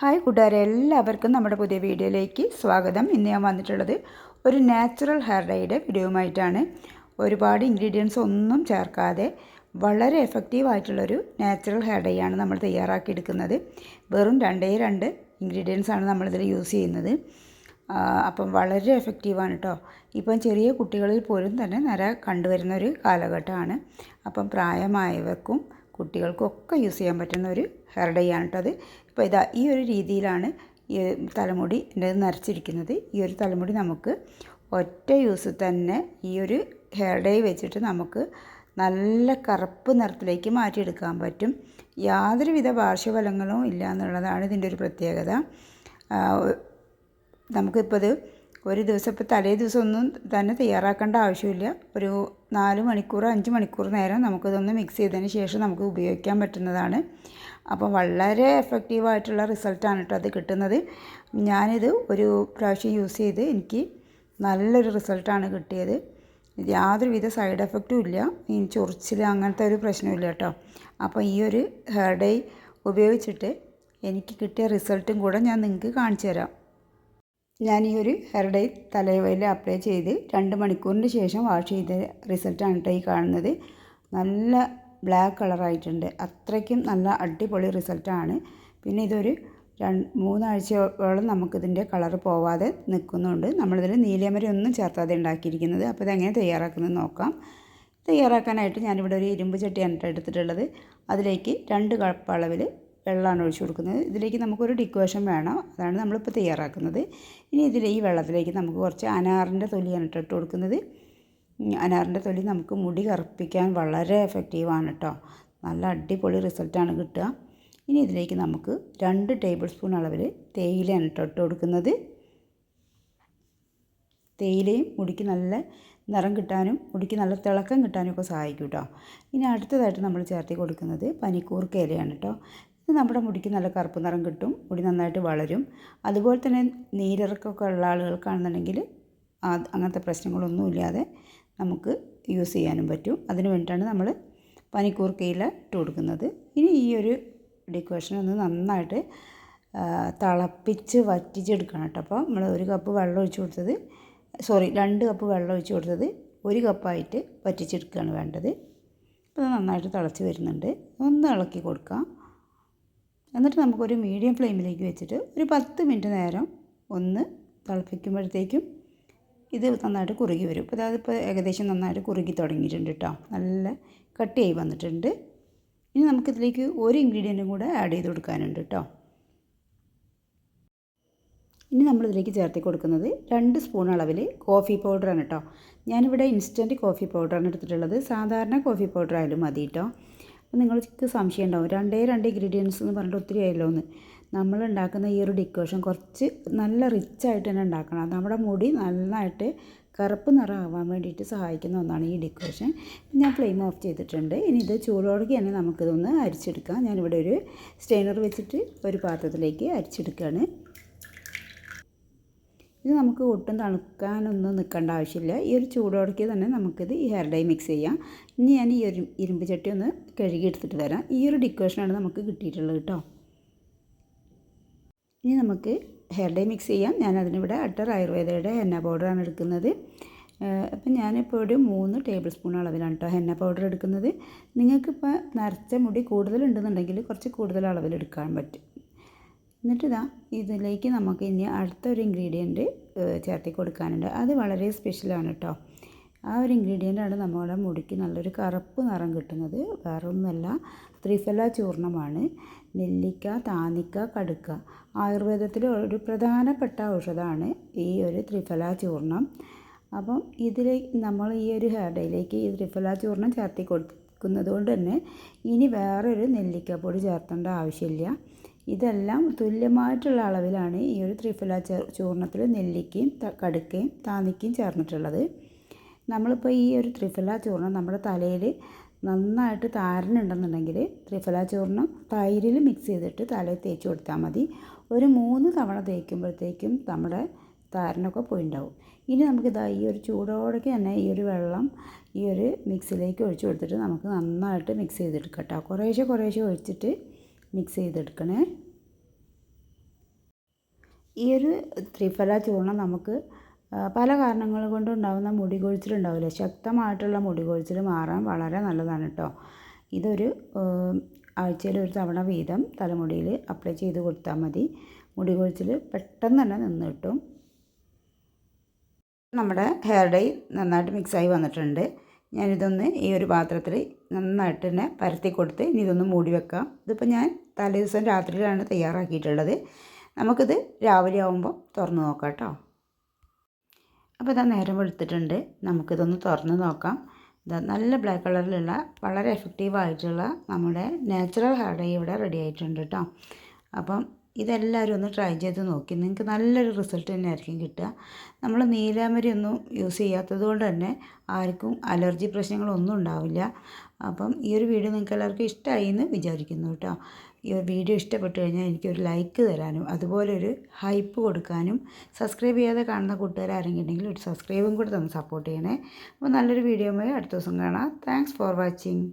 Hi കൂട്ടുകാരെ എല്ലാവർക്കും നമ്മുടെ പുതിയ വീഡിയോയിലേക്ക് സ്വാഗതം. ഇന്ന് ഞാൻ വന്നിട്ടുള്ളത് ഒരു നാച്ചുറൽ ഹെയർ ഡൈയുടെ വീഡിയോയുമായിട്ടാണ്. ഒരുപാട് ഇൻഗ്രീഡിയൻസ് ഒന്നും ചേർക്കാതെ വളരെ എഫക്റ്റീവ് ആയിട്ടുള്ളൊരു നാച്ചുറൽ ഹെയർ ഡൈ ആണ് നമ്മൾ തയ്യാറാക്കിയെടുക്കുന്നത്. വെറും രണ്ടേ രണ്ട് ഇൻഗ്രീഡിയൻസ് ആണ് നമ്മളിതിൽ യൂസ് ചെയ്യുന്നത്. അപ്പം വളരെ എഫക്റ്റീവാണ് കേട്ടോ ഇപ്പം ചെറിയ കുട്ടികളിൽ പോലും തന്നെ നര കണ്ടുവരുന്ന ഒരു കാലഘട്ടമാണ്. അപ്പം പ്രായമായവർക്കും കുട്ടികൾക്കും ഒക്കെ യൂസ് ചെയ്യാൻ പറ്റുന്ന ഒരു ഹെയർ ഡൈ ആണ് കേട്ടോ അത്. ഇപ്പോൾ ഇതാ ഈ ഒരു രീതിയിലാണ് ഈ തലമുടി എന്റെ നരച്ചിരിക്കുന്നത് ഈ ഒരു തലമുടി നമുക്ക് ഒറ്റ യൂസ് തന്നെ ഈ ഒരു ഹെയർ ഡൈ വെച്ചിട്ട് നമുക്ക് നല്ല കറുപ്പ് നിറത്തിലേക്ക് മാറ്റിയെടുക്കാൻ പറ്റും. യാതൊരുവിധ പാർശ്വഫലങ്ങളും ഇല്ല എന്നുള്ളതാണ് ഇതിന്റെ ഒരു പ്രത്യേകത. നമുക്കിപ്പോൾ ഇത് ഒരു ദിവസം ഇപ്പോൾ തലേ ദിവസം ഒന്നും തന്നെ തയ്യാറാക്കേണ്ട ആവശ്യമില്ല. ഒരു നാല് മണിക്കൂർ അഞ്ച് മണിക്കൂർ നേരം നമുക്കിതൊന്ന് മിക്സ് ചെയ്തതിന് ശേഷം നമുക്ക് ഉപയോഗിക്കാൻ പറ്റുന്നതാണ്. അപ്പോൾ വളരെ എഫക്റ്റീവായിട്ടുള്ള റിസൾട്ടാണ് കേട്ടോ അത് കിട്ടുന്നത്. ഞാനിത് ഒരു പ്രാവശ്യം യൂസ് ചെയ്ത് എനിക്ക് നല്ലൊരു റിസൾട്ടാണ് കിട്ടിയത്. യാതൊരുവിധ സൈഡ് എഫക്റ്റും ഇല്ല. ഈ ചൊറിച്ചിൽ അങ്ങനത്തെ ഒരു പ്രശ്നമില്ല കേട്ടോ. അപ്പോൾ ഈ ഒരു ഹെയർ ഡൈ ഉപയോഗിച്ചിട്ട് എനിക്ക് കിട്ടിയ റിസൾട്ടും കൂടെ ഞാൻ നിങ്ങൾക്ക് കാണിച്ചു തരാം ഞാൻ ഈ ഒരു ഹെയർ ഡൈ തലയിൽ അപ്ലൈ ചെയ്ത് രണ്ട് മണിക്കൂറിന് ശേഷം വാഷ് ചെയ്ത റിസൾട്ടാണ് കേട്ടോ ഈ കാണുന്നത്. നല്ല ബ്ലാക്ക് കളറായിട്ടുണ്ട് അത്രയ്ക്കും നല്ല അടിപൊളി റിസൾട്ടാണ് പിന്നെ ഇതൊരു രണ്ട് മൂന്നാഴ്ചയോളം നമുക്കിതിന്റെ കളർ പോവാതെ നിൽക്കുന്നുണ്ട്. നമ്മളിതിൽ നീലയമരി ഒന്നും ചേർത്താതെ ഉണ്ടാക്കിയിരിക്കുന്നത്. അപ്പോൾ ഇതെങ്ങനെ തയ്യാറാക്കുന്നത് നോക്കാം. തയ്യാറാക്കാനായിട്ട് ഞാനിവിടെ ഒരു ഇരുമ്പ് ചട്ടിയാണ് എടുത്തിട്ടുള്ളത്. അതിലേക്ക് രണ്ട് കപ്പ് അളവിൽ വെള്ളമാണ് ഒഴിച്ചു കൊടുക്കുന്നത്. ഇതിലേക്ക് നമുക്കൊരു ഡിക്വേഷൻ വേണം. അതാണ് നമ്മളിപ്പോൾ തയ്യാറാക്കുന്നത്. ഇനി ഇതിൽ ഈ വെള്ളത്തിലേക്ക് നമുക്ക് കുറച്ച് അനാറിന്റെ തൊലിയാണ് ഇട്ടിട്ട് ഇട്ട് കൊടുക്കുന്നത്. അനാറിന്റെ തൊലി നമുക്ക് മുടി കറുപ്പിക്കാൻ വളരെ എഫക്റ്റീവാണ് കേട്ടോ. നല്ല അടിപൊളി റിസൾട്ടാണ് കിട്ടുക. ഇനി ഇതിലേക്ക് നമുക്ക് രണ്ട് ടേബിൾ സ്പൂൺ അളവിൽ തേയിലയാണ് ഇട്ടിട്ട് ഇട്ട് കൊടുക്കുന്നത്. തേയിലയും മുടിക്ക് നല്ല നിറം കിട്ടാനും മുടിക്ക് നല്ല തിളക്കം കിട്ടാനും ഒക്കെ സഹായിക്കും കേട്ടോ. ഇനി അടുത്തതായിട്ട് നമ്മൾ ചേർത്തി കൊടുക്കുന്നത് പനിക്കൂർക്ക ഇലയാണ് കേട്ടോ. ഇത് നമ്മുടെ മുടിക്ക് നല്ല കറുപ്പ് നിറം കിട്ടും മുടി നന്നായിട്ട് വളരും. അതുപോലെ തന്നെ നീരിറക്കമൊക്കെ ഉള്ള ആളുകൾക്കാണെന്നുണ്ടെങ്കിൽ അങ്ങനത്തെ പ്രശ്നങ്ങളൊന്നുമില്ലാതെ നമുക്ക് യൂസ് ചെയ്യാനും പറ്റും. അതിന് വേണ്ടിയിട്ടാണ് നമ്മൾ പനിക്കൂർക്കയില ഇട്ട് കൊടുക്കുന്നത്. ഇനി ഈ ഒരു ഡെക്കറേഷൻ ഒന്ന് നന്നായിട്ട് തിളപ്പിച്ച് വറ്റിച്ചെടുക്കണം കേട്ടോ. അപ്പോൾ നമ്മൾ ഒരു കപ്പ് വെള്ളം ഒഴിച്ച് കൊടുത്തത് സോറി രണ്ട് കപ്പ് വെള്ളം ഒഴിച്ച് കൊടുത്തത് ഒരു കപ്പായിട്ട് വറ്റിച്ചെടുക്കുകയാണ് വേണ്ടത്. അപ്പോൾ നന്നായിട്ട് തിളച്ച് വരുന്നുണ്ട്. ഒന്ന് ഇളക്കി കൊടുക്കാം. എന്നിട്ട് നമുക്കൊരു മീഡിയം ഫ്ലെയിമിലേക്ക് വെച്ചിട്ട് ഒരു പത്ത് മിനിറ്റ് നേരം ഒന്ന് തിളപ്പിക്കുമ്പോഴത്തേക്കും ഇത് നന്നായിട്ട് കുറുകി വരും. ഇപ്പോൾ അതായത് ഇപ്പോൾ ഏകദേശം നന്നായിട്ട് കുറുകി തുടങ്ങിയിട്ടുണ്ട് കേട്ടോ നല്ല കട്ടിയായി വന്നിട്ടുണ്ട്. ഇനി നമുക്കിതിലേക്ക് ഒരു ഇൻഗ്രീഡിയന്റും കൂടെ ആഡ് ചെയ്ത് കൊടുക്കാനുണ്ട് കേട്ടോ ഇനി നമ്മളിതിലേക്ക് ചേർത്ത് കൊടുക്കുന്നത് രണ്ട് സ്പൂൺ അളവിൽ കോഫി പൗഡറാണ് കേട്ടോ ഞാനിവിടെ ഇൻസ്റ്റന്റ് കോഫി പൗഡറാണ് എടുത്തിട്ടുള്ളത്. സാധാരണ കോഫി പൗഡർ ആയാലും മതി കേട്ടോ അപ്പോൾ നിങ്ങൾക്ക് സംശയം ഉണ്ടാവും. രണ്ടേ രണ്ട് ഇൻഗ്രീഡിയൻസ് എന്ന് പറഞ്ഞിട്ട് ഒത്തിരി ആയല്ലോ എന്ന്. നമ്മൾ ഉണ്ടാക്കുന്ന ഈ ഒരു ഡിക്കോഷൻ കുറച്ച് നല്ല റിച്ച് ആയിട്ട് തന്നെ ഉണ്ടാക്കണം. അത് നമ്മുടെ മുടി നന്നായിട്ട് കറുപ്പ് നിറമാവാൻ വേണ്ടിയിട്ട് സഹായിക്കുന്ന ഒന്നാണ് ഈ ഡിക്കോഷൻ ഞാൻ ഫ്ലെയിം ഓഫ് ചെയ്തിട്ടുണ്ട്. ഇനി ഇത് ചൂടോടൊക്കെ തന്നെ നമുക്കിതൊന്ന് അരിച്ചെടുക്കാം. ഞാനിവിടെ ഒരു സ്റ്റെയിനർ വെച്ചിട്ട് ഒരു പാത്രത്തിലേക്ക് അരിച്ചെടുക്കുകയാണ്. ഇത് നമുക്ക് ഒട്ടും തണുക്കാനൊന്നും നിൽക്കേണ്ട ആവശ്യമില്ല. ഈ ഒരു ചൂടോടക്കി തന്നെ നമുക്കിത് ഈ ഹെയർ ഡൈ മിക്സ് ചെയ്യാം. ഇനി ഞാൻ ഈ ഒരു ഇരുമ്പ് ചട്ടി ഒന്ന് കഴുകി എടുത്തിട്ട് തരാം ഈ ഒരു ഡിക്കോഷനാണ് നമുക്ക് കിട്ടിയിട്ടുള്ളത് കേട്ടോ. ഇനി നമുക്ക് ഹെയർ ഡൈ മിക്സ് ചെയ്യാം. ഞാൻ അതിനിവിടെ അട്ടർ ആയുർവേദയുടെ ഹെന്ന പൗഡറാണ് എടുക്കുന്നത്. അപ്പം ഞാനിപ്പോൾ ഒരു മൂന്ന് ടേബിൾ സ്പൂൺ അളവിലാണ് കേട്ടോ ഹെന്ന പൗഡർ എടുക്കുന്നത്. നിങ്ങൾക്കിപ്പോൾ നരച്ച മുടി കൂടുതലുണ്ടെന്നുണ്ടെങ്കിൽ കുറച്ച് കൂടുതൽ അളവിൽ എടുക്കാൻ പറ്റും. എന്നിട്ട് ഇതാ ഇതിലേക്ക് നമുക്ക് ഇനി അടുത്തൊരു ഇൻഗ്രീഡിയന്റ് ചേർത്തി കൊടുക്കാനുണ്ട്. അത് വളരെ സ്പെഷ്യലാണ് കേട്ടോ ആ ഒരു ഇൻഗ്രീഡിയന്റാണ് നമ്മുടെ മുടിക്ക് നല്ലൊരു കറുപ്പ് നിറം കിട്ടുന്നത്. വേറെ ഒന്നുമല്ല ത്രിഫല ചൂർണമാണ്. നെല്ലിക്ക താനിക്ക കടുക്ക. ആയുർവേദത്തിൽ ഒരു പ്രധാനപ്പെട്ട ഔഷധമാണ് ഈ ഒരു ത്രിഫല ചൂർണം. അപ്പം ഇതിലേക്ക് നമ്മൾ ഈ ഒരു ഹെയർ ഡേയിലേക്ക് ഈ ത്രിഫല ചൂർണം ചേർത്തി കൊടുക്കുന്നത് കൊണ്ട് തന്നെ ഇനി വേറൊരു നെല്ലിക്കപ്പൊടി ചേർത്തേണ്ട ആവശ്യമില്ല. ഇതെല്ലാം തുല്യമായിട്ടുള്ള അളവിലാണ് ഈ ഒരു ത്രിഫല ചൂർണത്തിൽ നെല്ലിക്കയും കടുക്കയും താന്നിക്കയും ചേർന്നിട്ടുള്ളത്. നമ്മളിപ്പോൾ ഈ ഒരു ത്രിഫല ചൂർണം നമ്മുടെ തലയിൽ നന്നായിട്ട് താരനുണ്ടെന്നുണ്ടെങ്കിൽ ത്രിഫല ചൂർണം തൈരിൽ മിക്സ് ചെയ്തിട്ട് തലയിൽ തേച്ച് കൊടുത്താൽ മതി. ഒരു മൂന്ന് തവണ തേക്കുമ്പോഴത്തേക്കും നമ്മുടെ താരനൊക്കെ പോയിണ്ടാവും. ഇനി നമുക്കിതാ ഈ ഒരു ചൂടോടൊക്കെ തന്നെ ഈ ഒരു വെള്ളം ഈ ഒരു മിക്സിലേക്ക് ഒഴിച്ചു കൊടുത്തിട്ട് നമുക്ക് നന്നായിട്ട് മിക്സ് ചെയ്തെടുക്കാം കേട്ടോ. കുറേശ്ശെ കുറേശ്ശെ ഒഴിച്ചിട്ട് മിക്സ് ചെയ്തെടുക്കണേ. ഈ ഒരു ത്രിഫല ചൂർണം നമുക്ക് പല കാരണങ്ങൾ കൊണ്ടുണ്ടാകുന്ന മുടി കൊഴിച്ചിലുണ്ടാവില്ല ശക്തമായിട്ടുള്ള മുടി കൊഴിച്ചിൽ മാറാൻ വളരെ നല്ലതാണ് കേട്ടോ ഇതൊരു ആഴ്ചയിൽ ഒരു തവണ വീതം തലമുടിയിൽ അപ്ലൈ ചെയ്ത് കൊടുത്താൽ മതി. മുടി കൊഴിച്ചിൽ പെട്ടെന്ന് തന്നെ നിന്ന് കിട്ടും. നമ്മുടെ ഹെയർ ഡൈ നന്നായിട്ട് മിക്സായി വന്നിട്ടുണ്ട്. ഞാനിതൊന്ന് ഈ ഒരു പാത്രത്തിൽ നന്നായിട്ട് തന്നെ പരത്തി കൊടുത്ത് ഇനി ഇതൊന്ന് മൂടി വെക്കാം. ഇതിപ്പോൾ ഞാൻ തലേ ദിവസം രാത്രിയിലാണ് തയ്യാറാക്കിയിട്ടുള്ളത്. നമുക്കിത് രാവിലെ ആകുമ്പോൾ തുറന്ന് നോക്കാം കേട്ടോ. അപ്പോൾ ഇതാ നേരം വെളുത്തിട്ടുണ്ട്. നമുക്കിതൊന്ന് തുറന്ന് നോക്കാം. ഇതാ നല്ല ബ്ലാക്ക് കളറിലുള്ള വളരെ എഫക്റ്റീവായിട്ടുള്ള നമ്മുടെ നാച്ചുറൽ ഹെയർ ഡൈ ഇവിടെ റെഡി ആയിട്ടുണ്ട് കേട്ടോ. അപ്പം ഇതെല്ലാവരും ഒന്ന് ട്രൈ ചെയ്ത് നോക്കി. നിങ്ങൾക്ക് നല്ലൊരു റിസൾട്ട് തന്നെ ആയിരിക്കും കിട്ടുക. നമ്മൾ നീലാമരി ഒന്നും യൂസ് ചെയ്യാത്തത് കൊണ്ട് തന്നെ ആർക്കും അലർജി പ്രശ്നങ്ങളൊന്നും ഉണ്ടാവില്ല. അപ്പം ഈ ഒരു വീഡിയോ നിങ്ങൾക്ക് എല്ലാവർക്കും ഇഷ്ടമായി എന്ന് വിചാരിക്കുന്നു കേട്ടോ. ഈ ഒരു വീഡിയോ ഇഷ്ടപ്പെട്ടു കഴിഞ്ഞാൽ എനിക്കൊരു ലൈക്ക് തരാനും അതുപോലെ ഒരു ഹൈപ്പ് കൊടുക്കാനും സബ്സ്ക്രൈബ് ചെയ്യാതെ കാണുന്ന കൂട്ടുകാർ ആരെങ്കിലും ഉണ്ടെങ്കിൽ ഒരു സബ്സ്ക്രൈബും കൂടി തന്ന് സപ്പോർട്ട് ചെയ്യണേ. അപ്പോൾ നല്ലൊരു വീഡിയോയുമായി അടുത്ത ദിവസം കാണാം. Thanks for watching